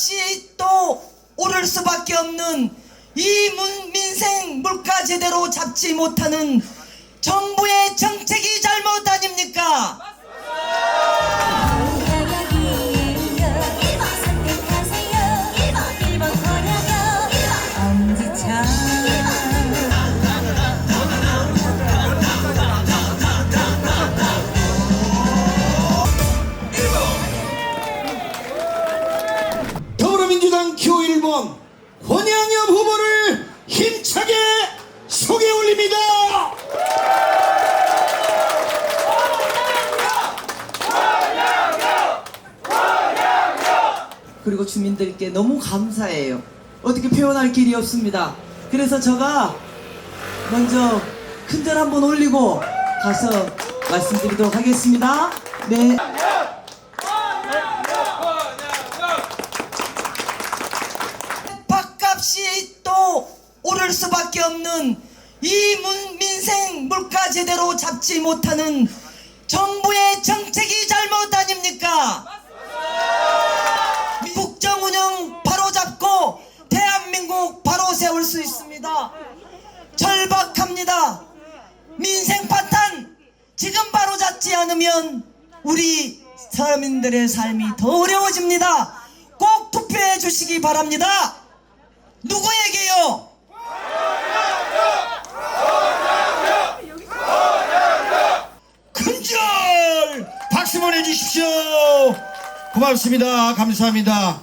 밥값이 또 오를 수밖에 없는 이 문- 민생 물가 제대로 잡지 못하는 정부 교 1번 권양엽 후보를 힘차게 소개 올립니다. 그리고 주민들께 너무 감사해요. 어떻게 표현할 길이 없습니다. 그래서 제가 먼저 큰절 한번 올리고 가서 말씀드리도록 하겠습니다. 네. 또 오를 수밖에 없는 이 문- 민생 물가 제대로 잡지 못하는 정부의 정책이 잘못 아닙니까? 국정 운영 바로 잡고 대한민국 바로 세울 수 있습니다. 절박합니다. 민생 파탄 지금 바로 잡지 않으면 우리 서민들의 삶이 더 어려워집니다. 꼭 투표해 주시기 바랍니다. 누구에게요? 큰절 박수 보내주십시오. 고맙습니다. 감사합니다.